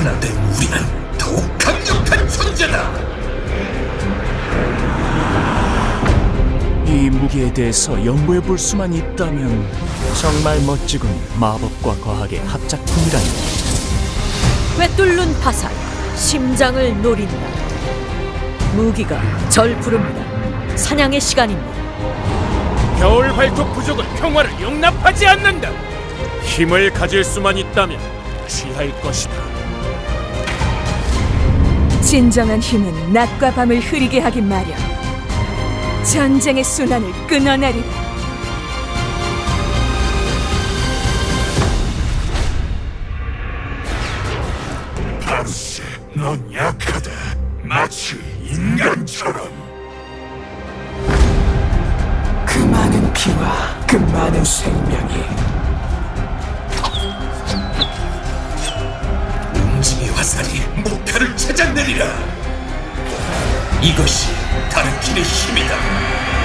하나 된 우리는 더욱 강력한 존재다. 이 무기에 대해서 연구해 볼 수만 있다면 정말 멋지군 마법과 과학의 합작품이라니 꿰뚫는 파살, 심장을 노린다. 무기가 절 부릅니다. 사냥의 시간입니다. 겨울 발톱 부족은 평화를 용납하지 않는다. 힘을 가질 수만 있다면 취할 것이다. 진정한 힘은 낮과 밤을 흐리게 하기 마련. 전쟁의 순환을 끊어내리라. 바루스, 넌 약하다. 마치 인간처럼. 그 많은 피와 그 많은 생명이 움직이 화살이 찾아내리라. 이것이 다르킨의 힘이다.